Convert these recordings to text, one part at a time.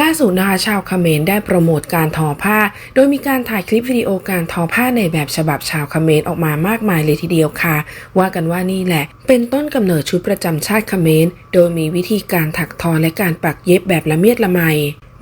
ล่าสุดนะคะชาวเขมรได้โปรโมทการทอผ้า โดยมีการถ่ายคลิปวิดีโอการทอผ้าในแบบฉบับชาวเขมรออกมามากมายเลยทีเดียวค่ะ ว่ากันว่านี่แหละ เป็นต้นกำเนิดชุดประจำชาติเขมรโดยมีวิธีการถักทอและการปักเย็บแบบละเมียดละไม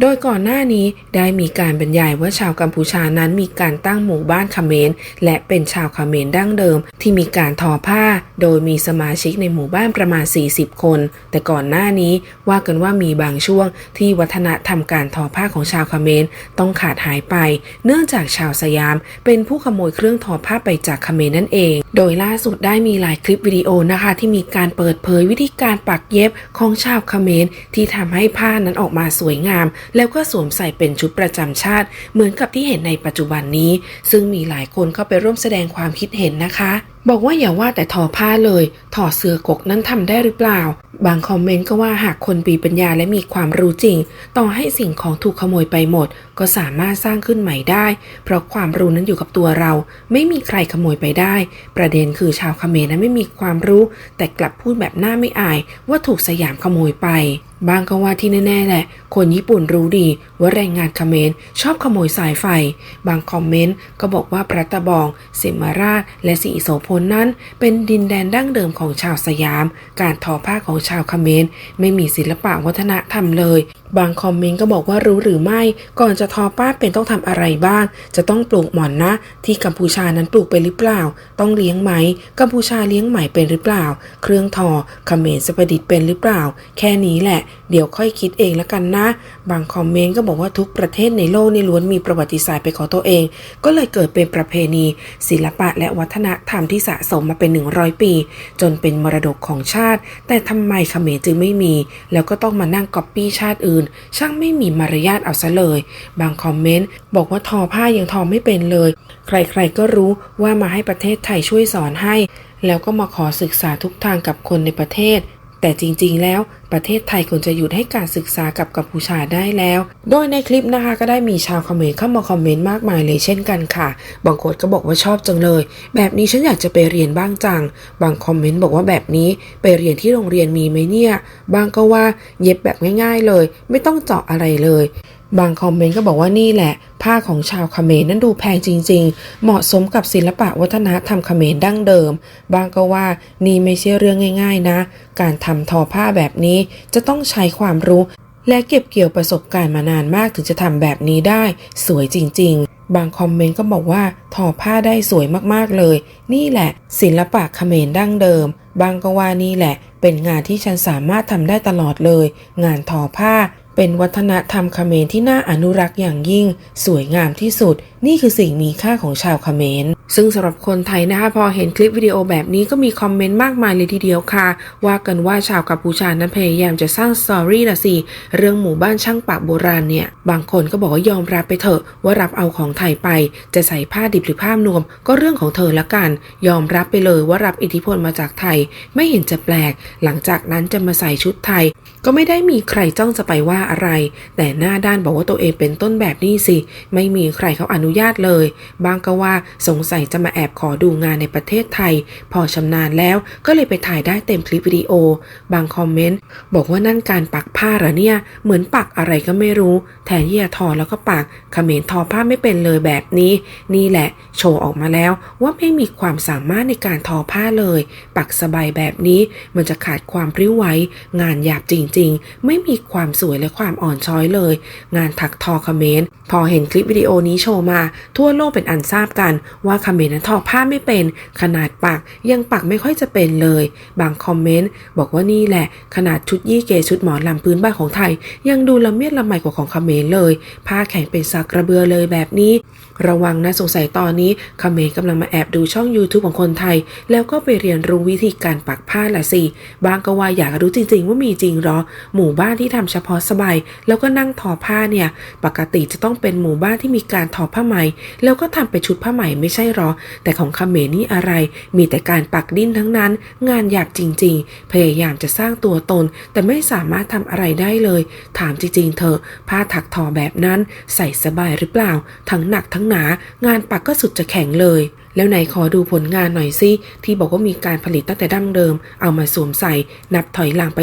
โดยก่อนหน้านี้ได้มีการบรรยายว่าชาวกัมพูชานั้นมีการตั้งหมู่บ้านเขมรและเป็นชาวเขมรดั้งเดิม ที่มีการทอผ้า โดยมีสมาชิกในหมู่บ้านประมาณ 40 คน แต่ก่อนหน้านี้ว่ากันว่ามีบางช่วงที่วัฒนธรรมการทอผ้าของชาวเขมรต้องขาดหายไป เนื่องจากชาวสยาม เป็นผู้ขโมยเครื่องทอผ้าไปจากเขมรนั่นเอง โดยล่าสุดได้มีหลายคลิปวิดีโอนะคะ ที่มีการเปิดเผยวิธีการปักเย็บของชาวเขมรที่ทำให้ผ้านั้นออกมาสวยงามแล้วก็สวมใส่เป็นชุดประจำชาติ เหมือนกับที่เห็นในปัจจุบันนี้ ซึ่งมีหลายคนเข้าไปร่วมแสดงความคิดเห็นนะคะ บอกว่าอย่าว่าแต่ทอผ้าเลย ถอดเสื้อกกนั้นทำได้หรือเปล่า บางคอมเมนต์ก็ว่าหากคนมีปัญญาและมีความรู้จริง ต่อให้สิ่งของถูกขโมยไปหมด ก็สามารถสร้างขึ้นใหม่ได้ เพราะความรู้นั้นอยู่กับตัวเรา ไม่มีใครขโมยไปได้ ประเด็นคือชาวเขมรนั้นไม่มีความรู้ แต่กลับพูดแบบหน้าไม่อายว่าถูกสยามขโมยไป บางก็ว่าที่แน่ๆแหละ คนญี่ปุ่นรู้ดีว่าแรงงานเขมรชอบขโมยสายไฟ บางคอมเมนต์ก็บอกว่าพระตะบอง เสมาราช และสีโสพลนั้น เป็นดินแดนดั้งเดิมของชาวสยาม การทอผ้าของชาวเขมรไม่มีศิลปะวัฒนธรรมเลยบางคอมเมนต์ก็บอกว่ารู้หรือไม่ ก่อนจะทอผ้าเป็นต้องทำอะไรบ้าง จะต้องปลูกหมอนนะ ที่กัมพูชานั้นปลูกไปหรือเปล่า ต้องเลี้ยงไหม กัมพูชาเลี้ยงไหมเป็นหรือเปล่า เครื่องทอเขมรสปดิษฐ์เป็นหรือเปล่า แค่นี้แหละ เดี๋ยวค่อยคิดเองแล้วกันนะ บางคอมเมนต์ก็บอกว่าทุกประเทศในโลกนี่ล้วนมีประวัติศาสตร์เป็นของตัวเอง ก็เลยเกิดเป็นประเพณี ศิลปะและวัฒนธรรมที่สะสมมาเป็น 100 ปี จนเป็นมรดกของชาติ แต่ทำไมเขมรจึงไม่มี แล้วก็ต้องมานั่งก๊อปปี้ชาติอื่นช่างไม่มีมารยาทเอาซะเลย บางคอมเมนต์บอกว่าทอผ้ายังทอไม่เป็นเลย ใครๆก็รู้ว่ามาให้ประเทศไทยช่วยสอนให้ แล้วก็มาขอศึกษาทุกทางกับคนในประเทศ แต่จริงๆ แล้วประเทศไทยควรจะหยุดให้การศึกษากับกัมพูชาได้แล้ว โดยในคลิปนะคะก็ได้มีชาวคอมเมนต์เข้ามาคอมเมนต์มากมายเลยเช่นกันค่ะ บางคนก็บอกว่าชอบจังเลย แบบนี้ฉันอยากจะไปเรียนบ้างจัง บางคอมเมนต์บอกว่าแบบนี้ไปเรียนที่โรงเรียนมีไหมเนี่ย บางก็ว่าเย็บแบบง่าย ๆเลย ไม่ต้องเจาะอะไรเลยบางคอมเมนต์ก็บอกว่านี่แหละ ผ้าของชาวเขมรนั้นดูแพงจริง ๆ เหมาะสมกับศิลปะวัฒนธรรมเขมรดั้งเดิม บางก็ว่านี่ไม่ใช่เรื่องง่าย ๆ นะ การทำทอผ้าแบบนี้จะต้องใช้ความรู้ และเก็บเกี่ยวประสบการณ์มานานมากถึงจะทำแบบนี้ได้ สวยจริง ๆ บางคอมเมนต์ก็บอกว่าทอผ้าได้สวยมากๆเลย นี่แหละ ศิลปะเขมรดั้งเดิม บางก็ว่านี่แหละ เป็นงานที่ฉันสามารถทำได้ตลอดเลย งานทอผ้า เป็นวัฒนธรรมเขมรที่น่าอนุรักษ์อย่างยิ่ง สวยงามที่สุด นี่คือสิ่งมีค่าของชาวเขมร ซึ่งสำหรับคนไทยนะคะพอเห็นคลิปวิดีโอแบบนี้ก็มีคอมเมนต์มากมายเลยทีเดียวค่ะ ว่ากันว่าชาวกัมพูชานั้นพยายามจะสร้างสตอรี่ละสิเรื่องหมู่บ้านช่างปากโบราณเนี่ย บางคนก็บอกว่ายอมรับไปเถอะว่ารับเอาของไทยไป จะใส่ผ้าดิบหรือผ้านวม ก็เรื่องของเธอละกัน ยอมรับไปเลยว่ารับอิทธิพลมาจากไทย ไม่เห็นจะแปลก หลังจากนั้นจะมาใส่ชุดไทย ก็ไม่ได้มีใครจ้องจะไปว่าอะไร แต่หน้าด้านบอกว่าตัวเองเป็นต้นแบบนี่สิ ไม่มีใครเขาอนุญาตเลย บางก็ว่าสงสัยจะมาแอบขอดูงานในประเทศไทย พอชำนาญแล้วก็เลยไปถ่ายได้เต็มคลิปวิดีโอ บางคอมเมนต์บอกว่านั่นการปักผ้าหรอเนี่ย เหมือนปักอะไรก็ไม่รู้แทนที่จะทอแล้วก็ปักเขมรทอผ้าไม่เป็นเลยแบบนี้ นี่แหละ โชว์ออกมาแล้วว่าไม่มีความสามารถในการทอผ้าเลย ปักสบายแบบนี้มันจะขาดความพริ้วไหวงานหยาบจริง ๆ ไม่มีความสวยและความอ่อนช้อยเลย งานถักทอเมรพอเห็นคลิปวิดีโอนี้โชว์มา ทั่วโลกเป็นอันทราบกัน ว่าเมรนั้นทอผ้าไม่เป็น ขนาดปักยังปักไม่ค่อยจะเป็นเลย บางคอมเมนต์บอกว่านี่แหละ ขนาดชุดยี่เกชุดหมอนลำพื้นบ้านของไทย ยังดูละเมียดละไมกว่าของเมรเลย ผ้าแข็งเป็นสักระเบือเลยแบบนี้ ระวังนะสงสัยตอนนี้เมรกำลังมาแอบดูช่อง YouTube ของคนไทย แล้วก็ไปเรียนรู้วิธีการปักผ้าละสิบางก็ว่าอยากรู้จริง ๆ ว่ามีจริงหรอ หมู่บ้านที่ทำเฉพาะสบายแล้วก็นั่งทอผ้าเนี่ย ปกติจะต้องเป็นหมู่บ้านที่มีการทอผ้าไหม แล้วก็ทำเป็นชุดผ้าไหมไม่ใช่หรอ แต่ของเขมรนี่อะไร มีแต่การปักดิ้นทั้งนั้น งานหยาบจริง ๆ พยายามจะสร้างตัวตน แต่ไม่สามารถทำอะไรได้เลย ถามจริงๆเถอผ้าถักทอแบบนั้น ใส่สบายหรือเปล่า ทั้งหนักทั้งหนางานปักก็สุดจะแข็งเลย แล้วไหนขอดูผลงานหน่อยสิที่บอกว่ามีการผลิตตั้งแต่ดั้งเดิม เอามาสวมใส่ นับถอยหลังไป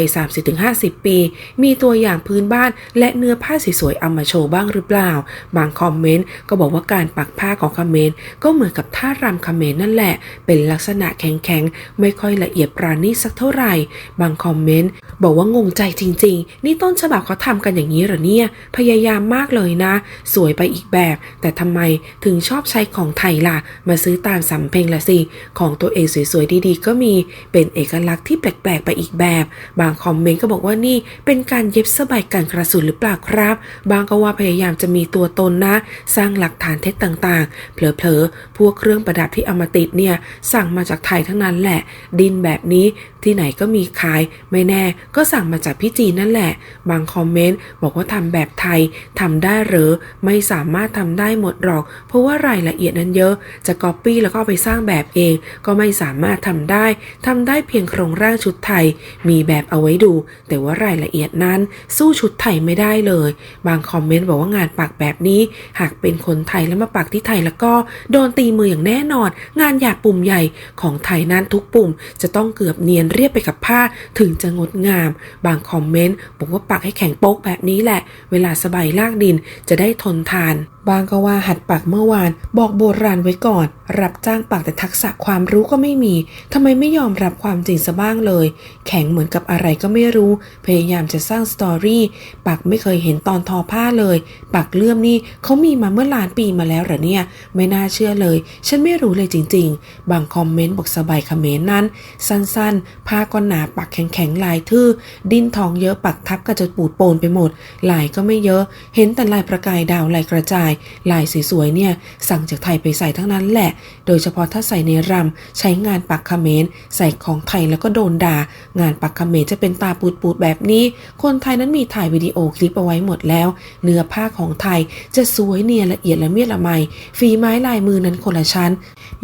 30-50 ปี มีตัวอย่างพื้นบ้าน และเนื้อผ้าสวยๆเอามาโชว์บ้างหรือเปล่า บางคอมเมนต์ก็บอกว่าการปักผ้าของคอมเขมนก็เหมือนกับท่ารำคอมเขมนนั่นแหละ เป็นลักษณะแข็งๆไม่ค่อยละเอียดปราณีตสักเท่าไหร่ บางคอมเมนต์บอกว่างงใจจริง ๆ นี่ต้นฉบับเขาทำกันอย่างนี้หรอเนี่ย พยายามมากเลยนะ สวยไปอีกแบบ แต่ทำไมถึงชอบใช้ของไทยล่ะมาซื้อตามสำเพ็งละสิ ของตัวเองสวยๆดีๆ ก็มีเป็นเอกลักษณ์ที่แปลกๆไปอีกแบบ บางคอมเมนต์ก็บอกว่านี่เป็นการเย็บสบายกันกระสุนหรือเปล่าครับ บางก็ว่าพยายามจะมีตัวตนนะ สร้างหลักฐานเท็จต่างๆ เผลอๆ พวกเครื่องประดับที่เอามาติดเนี่ย สั่งมาจากไทยทั้งนั้นแหละ ดินแบบนี้ที่ไหนก็มีขาย ไม่แน่ก็สั่งมาจากพี่จีนนั่นแหละ บางคอมเมนต์บอกว่าทำแบบไทยทำได้หรือไม่สามารถทำได้หมดหรอก เพราะว่ารายละเอียดนั้นเยอะจะก๊อปปี้แล้วก็ไปสร้างแบบเอง ก็ไม่สามารถทำได้ทำได้เพียงโครงร่างชุดไทย มีแบบเอาไว้ดู แต่ว่ารายละเอียดนั้น สู้ชุดไทยไม่ได้เลย บางคอมเมนต์บอกว่างานปักแบบนี้ หากเป็นคนไทยแล้วมาปักที่ไทยแล้วก็โดนตีมืออย่างแน่นอน งานหยาบปุ่มใหญ่ของไทยนั้นทุกปุ่ม จะต้องเกือบเนียนเรียบไปกับผ้าถึงจะงดงาม บางคอมเมนต์บอกว่าปักให้แข็งโป๊กแบบนี้แหละ เวลาสบายลากดินจะได้ทนทาน บางก็ว่าหัดปักเมื่อวาน บอกโบราณไว้ก่อน รับจ้างปักแต่ทักษะความรู้ก็ไม่มีทำไมไม่ยอมรับความจริงซะบ้างเลย แข็งเหมือนกับอะไรก็ไม่รู้ พยายามจะสร้างสตอรี่ปักไม่เคยเห็นตอนทอผ้าเลย ปักเลื่อมนี่เขามีมาเมื่อล้านปีมาแล้วเหรอเนี่ย ไม่น่าเชื่อเลย ฉันไม่รู้เลยจริง ๆ บางคอมเมนต์บอกสบายเขมรนั้น สั้นๆผ้าก็หนาปักแข็งๆลายทื่อ ดินทองเยอะปักทับก็จะปูดโปนไปหมดลายก็ไม่เยอะ เห็นแต่ลายประกายดาวลายกระจายลายสวยๆเนี่ยสั่งจากไทยไปใส่ทั้งนั้นแหละ โดยเฉพาะถ้าใส่ในรำใช้งานปักเขมรใส่ของไทยแล้วก็โดนด่า งานปักเขมรจะเป็นตาปูดๆแบบนี้ คนไทยนั้นมีถ่ายวิดีโอคลิปเอาไว้หมดแล้ว เนื้อผ้าของไทยจะสวยเนียนละเอียดและเมียดละไมฝีไม้ลายมือนั้นคนละชั้น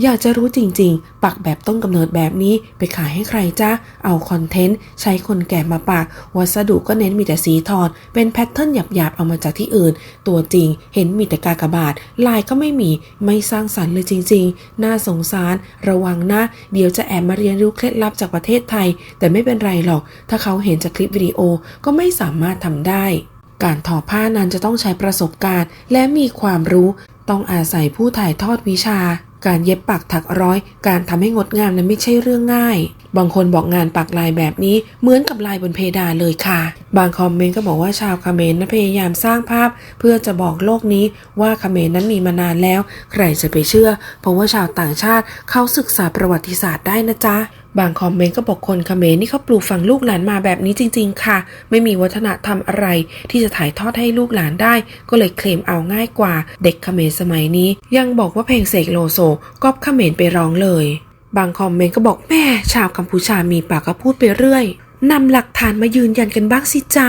อยากจะรู้จริง ๆ ปักแบบต้นกำเนิดแบบนี้ไปขายให้ใครจ้าเอาคอนเทนต์ใช้คนแก่มาปัก วัสดุก็เน้นมีแต่สีทอนเป็นแพทเทิร์นหยาบๆเอามาจากที่อื่น ตัวจริงเห็นมีแต่กากบาทลายก็ไม่มีไม่สร้างสรรค์เลยจริง ๆ น่าสงสาร ระวังนะ เดี๋ยวจะแอบมาเรียนรู้เคล็ดลับจากประเทศไทย แต่ไม่เป็นไรหรอก ถ้าเขาเห็นจากคลิปวิดีโอก็ไม่สามารถทำได้ การทอผ้านั้นจะต้องใช้ประสบการณ์ และมีความรู้ต้องอาศัยผู้ถ่ายทอดวิชา การเย็บปักถักร้อย การทำให้งดงามนั้นไม่ใช่เรื่องง่าย บางคนบอกงานปักลายแบบนี้เหมือนกับลายบนเพดานเลยค่ะ บางคอมเมนต์ก็บอกว่าชาวเมรนั้นพยายามสร้างภาพ เพื่อจะบอกโลกนี้ว่าเมรนั้นมีมานานแล้ว ใครจะไปเชื่อ เพราะว่าชาวต่างชาติเขาศึกษาประวัติศาสตร์ได้นะจ๊ะบางคอมเมนต์ก็บอกคนเขมรนี่เขาปลูกฝังลูกหลานมาแบบนี้จริง ๆ ค่ะ ไม่มีวัฒนธรรมอะไร ที่จะถ่ายทอดให้ลูกหลานได้ ก็เลยเคลมเอาง่ายกว่า เด็กเขมรสมัยนี้ ยังบอกว่าเพลงเสกโลโซก๊อปเขมรไปร้องเลย บางคอมเมนต์ก็บอกแม่ชาวกัมพูชามีปากก็พูดไปเรื่อยนำหลักฐานมายืนยันกันบ้างสิจ้า